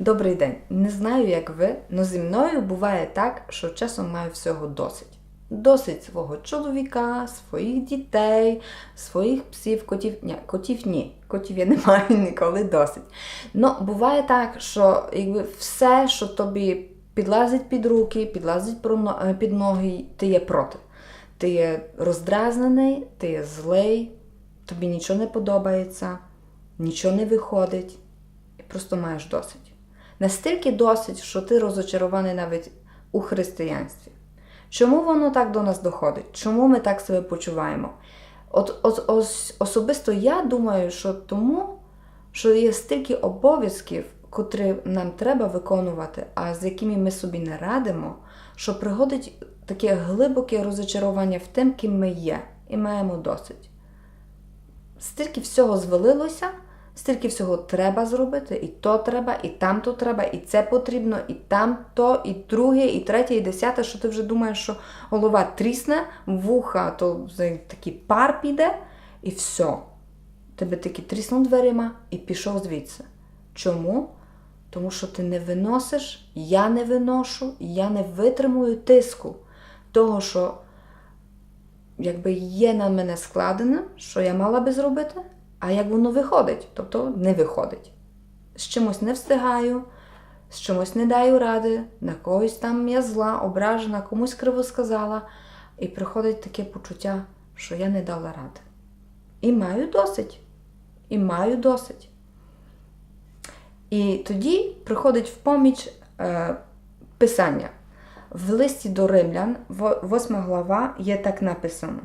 Добрий день. Не знаю, як ви, але зі мною буває так, що часом маю всього досить. Досить свого чоловіка, своїх дітей, своїх псів, котів. Ні, котів ні. Котів я не маю ніколи досить. Ну, буває так, що якби все, що тобі підлазить під руки, підлазить е, під ноги, ти є проти. Ти є роздразнений, ти є злий, тобі нічого не подобається, нічого не виходить, і просто маєш досить. Настільки досить, що ти розочарований навіть у християнстві. Чому воно так до нас доходить? Чому ми так себе почуваємо? От, от ос, особисто я думаю, що тому, що є стільки обов'язків, котрі нам треба виконувати, а з якими ми собі не радимо, що приходить таке глибоке розочарування в тим, ким ми є, і маємо досить. Стільки всього звалилося, стільки всього треба зробити, і то треба, і там то треба, і це потрібно, і там то, і друге, і третє, і десяте, що ти вже думаєш, що голова трісне, вуха, то такий пар піде, і все. Тебе таки тріснув дверима і пішов звідси. Чому? Тому що ти не виносиш, я не виношу, я не витримую тиску того, що якби є на мене складене, що я мала би зробити, а як воно виходить, тобто не виходить. З чимось не встигаю, з чимось не даю ради, на когось там я зла, ображена, комусь криво сказала, і приходить таке почуття, що я не дала ради. І маю досить. І маю досить. І тоді приходить в поміч е, писання. В листі до римлян, 8 глава, є так написано.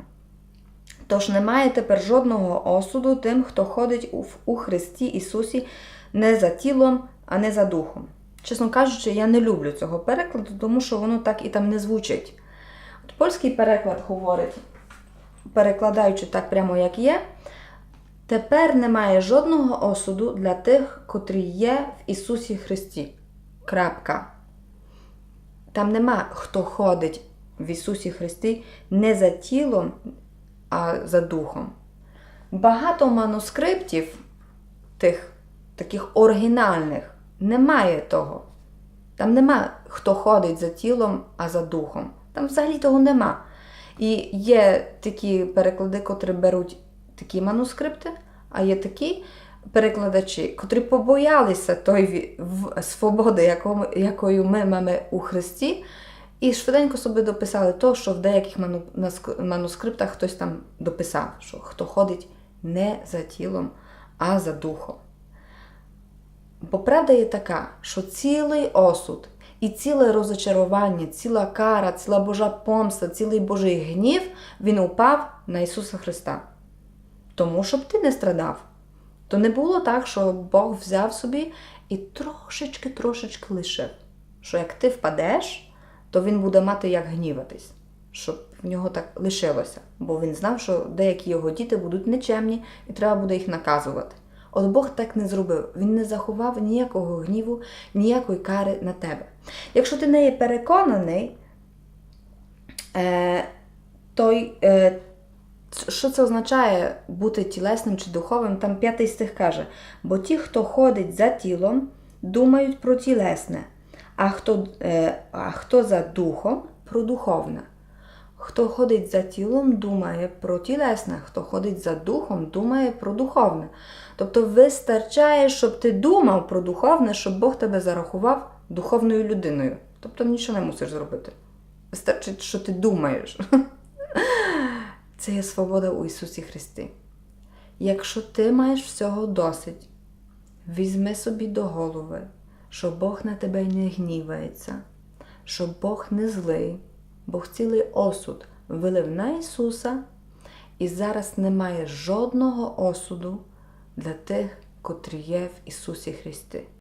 Тож немає тепер жодного осуду тим, хто ходить у, у Христі Ісусі не за тілом, а не за духом. Чесно кажучи, я не люблю цього перекладу, тому що воно так і там не звучить. От польський переклад говорить, перекладаючи так прямо, як є, тепер немає жодного осуду для тих, котрі є в Ісусі Христі. Крапка. Там нема хто ходить в Ісусі Христі не за тілом, а за духом. Багато манускриптів, тих таких оригінальних, немає того. Там нема хто ходить за тілом, а за духом. Там взагалі того нема. І є такі переклади, котрі беруть такі манускрипти, а є такі перекладачі, котрі побоялися той свободи, якою ми маємо у Христі, і швиденько собі дописали то, що в деяких манускриптах хтось там дописав, що хто ходить не за тілом, а за духом. Бо правда є така, що цілий осуд і ціле розочарування, ціла кара, ціла Божа помста, цілий Божий гнів, він упав на Ісуса Христа. Тому, щоб ти не страдав. То не було так, що Бог взяв собі і трошечки-трошечки лишив. Що як ти впадеш, то він буде мати як гніватись, щоб в нього так лишилося. Бо він знав, що деякі його діти будуть нечемні і треба буде їх наказувати. От Бог так не зробив. Він не заховав ніякого гніву, ніякої кари на тебе. Якщо ти не є переконаний, е, то е, що це означає бути тілесним чи духовним? Там п'ятий стих каже: бо ті, хто ходить за тілом, думають про тілесне, а хто, е, а хто за духом про духовне. Хто ходить за тілом, думає про тілесне, хто ходить за духом, думає про духовне. Тобто вистачає, щоб ти думав про духовне, щоб Бог тебе зарахував духовною людиною. Тобто нічого не мусиш зробити. Вистачить, що ти думаєш. Це є свобода у Ісусі Христі. Якщо ти маєш всього досить, візьми собі до голови, що Бог на тебе не гнівається, що Бог не злий, Бог цілий осуд вилив на Ісуса, і зараз немає жодного осуду для тих, котрі є в Ісусі Христі.